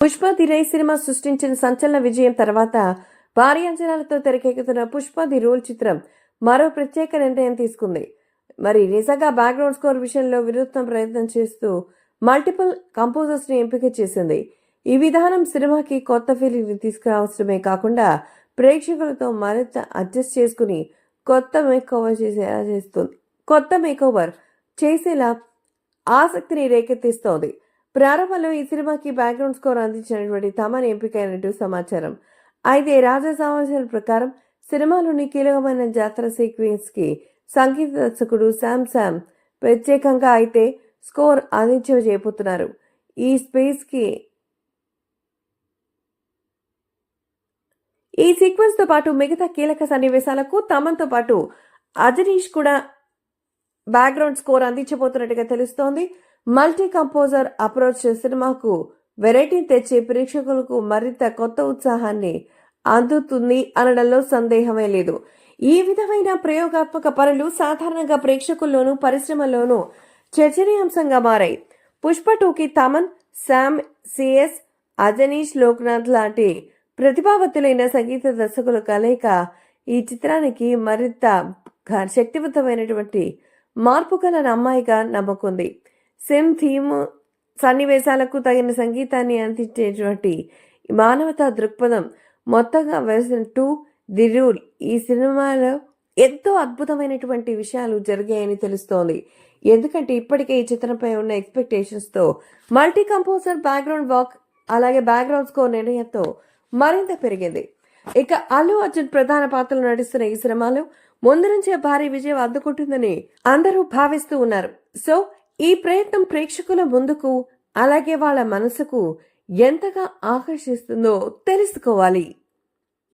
Pushpa the rice cinema సృష్టించిన సంచలన విజయం తర్వాత భారీ అంచనాలతో తెరకెక్కుతున్న పుష్ప ది రూల్ చిత్రం మరో ప్రత్యేక నిర్ణయం తీసుకుంది. మరి నిజంగా బ్యాక్గ్రౌండ్ స్కోర్ విషయంలో వినూత్న ప్రయత్నం చేస్తూ మల్టిపుల్ కంపోజర్స్ని ఎంపిక చేసింది. ఈ విధానం సినిమాకి కొత్త ఫీలింగ్ని తీసుకురావడమే కాకుండా ప్రేక్షకులతో మరింత అడ్జస్ట్ చేసుకుని కొత్త మేక్ ఓవర్ చేసేలా చేస్తుంది. కొత్త మేక్ ఓవర్ చేసేలా ఆసక్తిని రేకెత్తిస్తోంది. ప్రారంభంలో ఈ సినిమాకి బ్యాక్గ్రౌండ్ స్కోర్ అందించినటువంటి తమన్ ఎంపికైనట్టు సమాచారం. అయితే రాజా సమాచారం ప్రకారం సినిమాలోని కీలకమైన జాతర సీక్వెన్స్కి సంగీత దర్శకుడు శామ్ శామ్ ప్రత్యేకంగా అయితే స్కోర్ అందించజేయబోతున్నారు ఈ స్పేస్కి ఈ సీక్వెన్స్తో పాటు మిగతా కీలక సన్నివేశాలకు తమన్తో పాటు అజనీష్ కూడా బ్యాక్గ్రౌండ్ స్కోర్ అందించబోతున్నట్టుగా తెలుస్తోంది. మల్టీ కంపోజర్ అప్రోచ్ సినిమాకు వెరైటీ తెచ్చి ప్రేక్షకులకు మరింత కొత్త ఉత్సాహాన్ని అందుతుంది అనడంలో సందేహమే లేదు. ఈ విధమైన ప్రయోగాత్మక పనులు సాధారణంగా ప్రేక్షకుల్లోనూ పరిశ్రమలోనూ చర్చనీయాంశంగా మారాయి. పుష్ప టూకి తమన్ శామ్ సిఎస్ అజనీష్ లోక్నాథ్ లాంటి ప్రతిభావంతులైన సంగీత దర్శకుల కలయిక ఈ చిత్రానికి మరింత శక్తివంతమైనటువంటి మార్పు గల అమ్మాయిగా నమ్మకుంది. సెమ్ థీమ్ సన్నివేశాలకు తగిన సంగీతాన్ని అందించేటువంటి మానవతా దృక్పథం మొత్తంగా వెర్షన్ టూ ది రూల్. ఈ సినిమాలో ఎంతో అద్భుతమైనటువంటి విషయాలు జరిగాయని తెలుస్తోంది. ఎందుకంటే ఇప్పటికే ఈ చిత్రంపై ఉన్న ఎక్స్పెక్టేషన్స్తో మల్టీ కంపోజర్ బ్యాక్గ్రౌండ్ వాక్ అలాగే బ్యాక్గ్రౌండ్ స్కోర్ నిర్ణయంతో మరింత పెరిగింది. ఇక అల్లు అర్జున్ ప్రధాన పాత్రలు నటిస్తున్న ఈ సినిమాలో ముందు నుంచే భారీ విజయం అందుకుంటుందని అందరూ భావిస్తూ ఉన్నారు. సో ఈ ప్రయత్నం ప్రేక్షకుల ముందుకు అలాగే వాళ్ళ మనసుకు ఎంతగా ఆకర్షిస్తుందో తెలుసుకోవాలి.